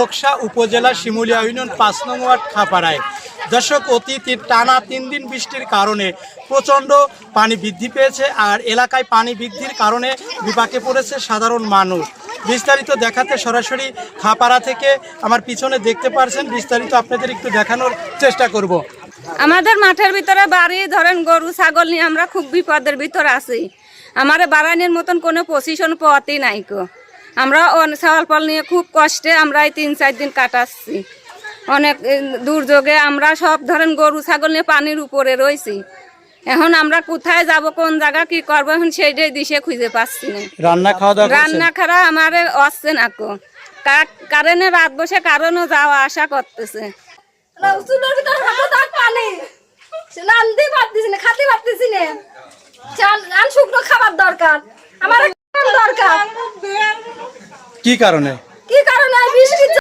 খোকসা উপজেলা শিমুলিয়া ইউনিয়ন পাঁচ নং ওয়ার্ড খাপাড়ায়। দর্শক অতীতের টানা তিন দিন বৃষ্টির কারণে প্রচণ্ড পানি বৃদ্ধি পেয়েছে আর এলাকায় পানি বৃদ্ধির কারণে বিপাকে পড়েছে সাধারণ মানুষ। বিস্তারিত দেখাতে সরাসরি খাপাড়া থেকে আমার পিছনে দেখতে পারছেন, বিস্তারিত আপনাদের একটু দেখানোর চেষ্টা করব। আমাদের মাঠের ভিতরে বাড়ি, ধরেন গরু, ছাগল নিয়ে আমরা খুব বিপদের ভিতরে আছি। আমার বাড়ানোর মতন কোনো পজিশন পথই নাই কো আমরা চাউল পাল নিয়ে খুব কষ্টে আমরা এই তিন চার দিন কাটাচ্ছি। অনেক দুর্যোগে আমরা সব ধরেন গরু ছাগল নিয়ে পানির উপরে রয়েছি। এখন আমরা কোথায় যাব কোন জায়গা কি করব এখন সেইটাই দিশে খুঁজে পাচ্ছি না। রান্না খাওয়া দাওয়া রান্না খারা আমার আসছে না কো। কা- কারেন্টে রাত বসে কারণও যাওয়া আসা করতেছে। পানি। খাতে পারতেছি না। কি কারণে?